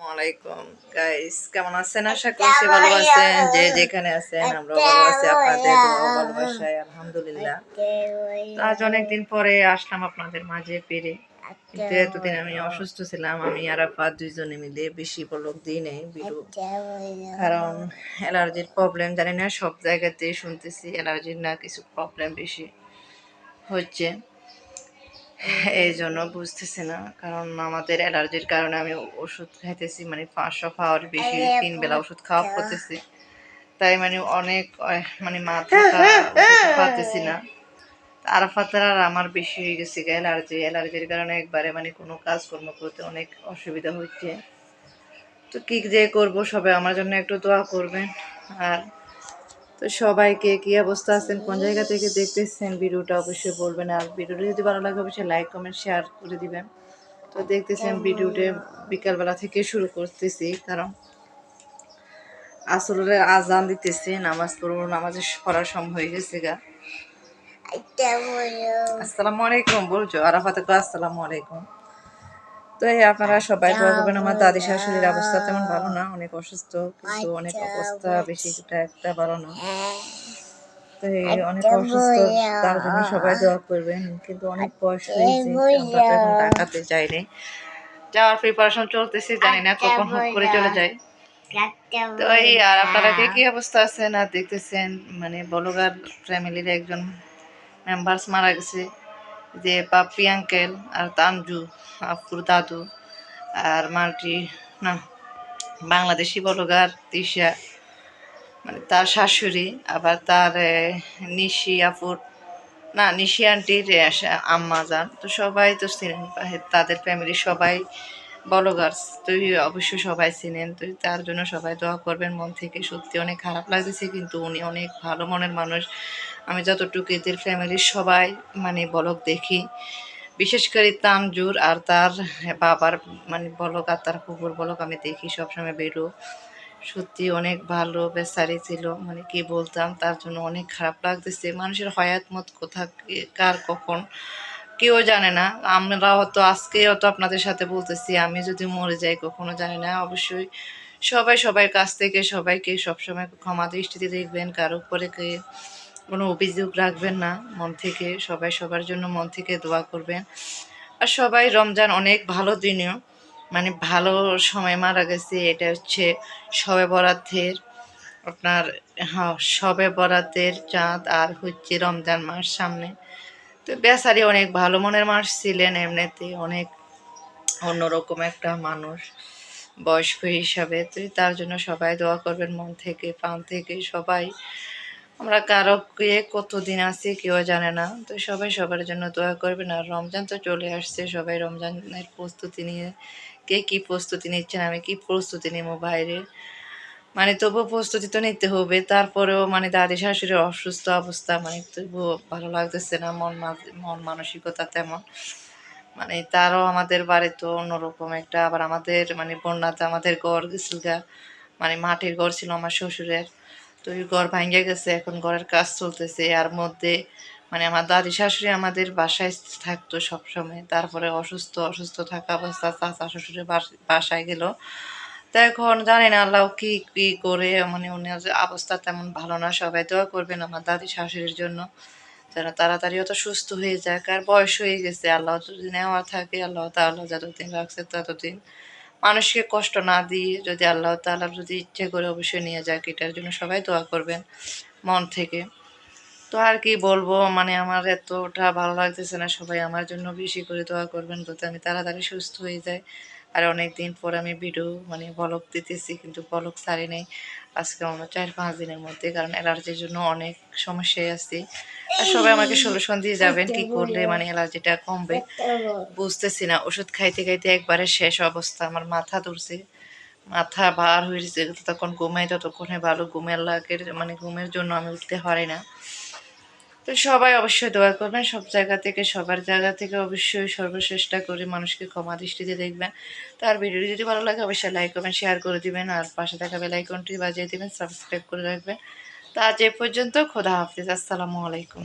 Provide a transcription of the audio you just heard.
আসসালামাইকুম গাইস কেমন আছেন? আশা করছি ভালো আছেন। যে যেখানে আছেন আমরা ভালো আছি। আপনাদের ভালোবাসায় আলহামদুলিল্লাহ। আজ অনেকদিন পরে আসলাম আপনাদের মাঝে পেরে কিন্তু এতদিন আমি অসুস্থ ছিলাম। আমি আর আপা দুইজনে মিলে বেশি বলক দিই নেই বিরু। কারণ অ্যালার্জির প্রবলেম জানি না সব জায়গাতেই শুনতেছি অ্যালার্জির না কিছু প্রবলেম বেশি হচ্ছে। এই জন্য বুঝতেছি না। কারণ আমাদের অ্যালার্জির কারণে আমি ওষুধ খাইতেছি মানে পাঁচশো খাওয়ার বেশি তিন বেলা ওষুধ খাওয়া করতেছি। তাই মানে অনেক মানে মাথা পাচ্তেছি না। আরাফাতের আর আমার বেশি হয়ে গেছে অ্যালার্জি। অ্যালার্জির কারণে একবারে মানে কোনো কাজকর্ম করতে অনেক অসুবিধা হচ্ছে। তো কি যে করব সবাই আমার জন্য একটু দোয়া করবেন। আর তো সবাইকে কি অবস্থা আছেন? কোন জায়গা থেকে দেখতেছেন ভিডিওটা অবশ্যই বলবেন। আর ভিডিওটা যদি ভালো লাগে অবশ্যই লাইক কমেন্ট শেয়ার করে দিবেন। তো দেখতেছেন ভিডিওটা বিকালবেলা থেকে শুরু করতেছি কারণ আসলে আজান দিতেছি নামাজ পড়ব নামাজের পড়ার সময় হয়ে গেছে গা। আসসালামু আলাইকুম বলছো? আরাফাতে আসসালামু আলাইকুম। তো এই আপনারা সবাই দোয়া করবেন আমার দাদি শাশুড়ির অবস্থা তেমন ভালো না অনেক অসুস্থ কিন্তু অনেক অবস্থা বেশি একটা একটা ভালো না। তো অনেক অসুস্থ তার জন্য সবাই দোয়া করবেন কিন্তু অনেক বয়স হয়েছে আমরা এখন ঢাকাতে যাওয়ার প্রিপারেশন চলতেছে জানি না কখন হুট করে চলে যায়। তো এই আর আপনারা কে কি অবস্থা আছেন? আর দেখতেছেন মানে বলগার ফ্যামিলির একজন মেম্বার্স মারা গেছে। যে পাপ্পি আঙ্কেল আর তানজু, আপুর দাদু আর মাল্টি না, বাংলাদেশি বলগার তিশা মানে তার শাশুড়ি, আবার তার নিশি আপুর, না, নিশি আন্টির আম্মা যান তো সবাই তো চিনেন তাদের ফ্যামিলির সবাই বলগার্স তো অবশ্যই সবাই চিনেন, তো তার জন্য সবাই দোয়া করবেন মন থেকে, সত্যি অনেক খারাপ লাগতেছে, কিন্তু উনি অনেক ভালো মনের মানুষ। আমি যতটুকু এদের ফ্যামিলির সবাই মানে বলক দেখি, বিশেষ করে তানজুর আর তার বাবার মানে বলক আর তার কুকুর বলক আমি দেখি সবসময় বেরো। সত্যি অনেক ভালো বেচারি ছিল মানে কি বলতাম, তার জন্য অনেক খারাপ লাগতেছে। মানুষের হয়াত মত কোথা, কার, কখন, কেউ জানে না। আমরা হয়তো আজকে হয়তো আপনাদের সাথে বলতেছি, আমি যদি মরে যাই কখনো জানি না। অবশ্যই সবাই সবার কাছ থেকে সবাইকে সবসময় ক্ষমা দৃষ্টিতে দেখবেন, কারও উপরে কে কোনো অভিযোগ রাখবেন না। মন থেকে, সবাই সবার জন্য মন থেকে দোয়া করবেন। আর সবাই রমজান অনেক ভালো দিনেও মানে ভালো সময় মারা গেছে। এটা হচ্ছে সবে বরাতের আপনার হ্যাঁ সবে বরাতের চাঁদ আর হচ্ছে রমজান মাস সামনে। তো বেচারি অনেক ভালো মনের মানুষ ছিলেন এমনিতে, অনেক অন্যরকম একটা মানুষ বয়স্ক হিসাবে। তো তার জন্য সবাই দোয়া করবেন মন থেকে, প্রাণ থেকে, সবাই আমরা কারও কে কতদিন আছি কেউ জানে না। তো সবাই সবার জন্য দোয়া করবেন। আর রমজান তো চলে আসছে। সবাই রমজানের প্রস্তুতি নিয়ে কে কি প্রস্তুতি নিচ্ছেন, আমি কি প্রস্তুতি নেব বাইরে? মানে তবুও প্রস্তুতি তো নিতে হবে। তারপরেও মানে দাদি শাশুড়ির অসুস্থ অবস্থা মানে তবুও ভালো লাগতেছে না, মন মন মানসিকতা তেমন। মানে তারও আমাদের বাড়ি তো অন্যরকম একটা। আবার আমাদের মানে বন্যাতে আমাদের ঘর গেছিল মানে মাটির ঘর ছিল আমার শ্বশুরের। তো ওই ঘর ভাঙে গেছে, এখন ঘরের কাজ চলতেছে। আর মধ্যে মানে আমার দাদি শাশুড়ি আমাদের বাসায় থাকতো সবসময়। তারপরে অসুস্থ অসুস্থ থাকা অবস্থা চাচা শ্বশুরের বাস- বাসায় গেল। তো এখন জানি না আল্লাহ কি কি করে মানে ওনার অবস্থা তেমন ভালো না। সবাই দোয়া করবেন আমার দাদি শাশুড়ির জন্য যেন তাড়াতাড়ি অত সুস্থ হয়ে যায় আর বয়স হয়ে গেছে, আল্লাহ যদি নেওয়া থাকে, আল্লাহ তাআলা যতদিন রাখছে ততদিন মানুষকে কষ্ট না দিয়ে যদি আল্লাহ তাআলা যদি ইচ্ছে করে অবশ্যই নিয়ে যাক, এটার জন্য সবাই দোয়া করবেন মন থেকে। তো আর কি বলব মানে আমার এতটা ভালো লাগতেছে না, সবাই আমার জন্য বেশি করে দোয়া করবেন, যাতে আমি তাড়াতাড়ি সুস্থ হয়ে যাই। আর অনেক দিন পর আমি ভিডিও মানে বলক দিতেছি কিন্তু বলক ছাড়ি নাই। আজকে অন্য চার পাঁচ দিনের মধ্যে কারণ অ্যালার্জির জন্য অনেক সমস্যায় আছি। আর সবাই আমাকে সলিউশন দিয়ে যাবেন কি করলে মানে অ্যালার্জিটা কমবে। বুঝতেছি না ওষুধ খাইতে খাইতে একবারে শেষ অবস্থা আমার মাথা ধরছে। মাথা ভার হয়েছে তখন ঘুমাই ততক্ষণে ভালো ঘুমের লাগের মানে ঘুমের জন্য আমি উঠতে পারি না। তো সবাই অবশ্যই দোয়া করবেন, সব জায়গা থেকে, সবার জায়গা থেকে অবশ্যই সর্বশ্রেষ্ঠা করে মানুষকে ক্ষমা দৃষ্টিতে দেখবেন। তার ভিডিও যদি ভালো লাগে, অবশ্যই লাইক করবেন শেয়ার করে দিবেন আর পাশে থাকা বেলাইকনটি বাজিয়ে দেবেন সাবস্ক্রাইব করে রাখবেন। তা আজ এ পর্যন্ত, খোদা হাফিজ, আসসালামু আলাইকুম।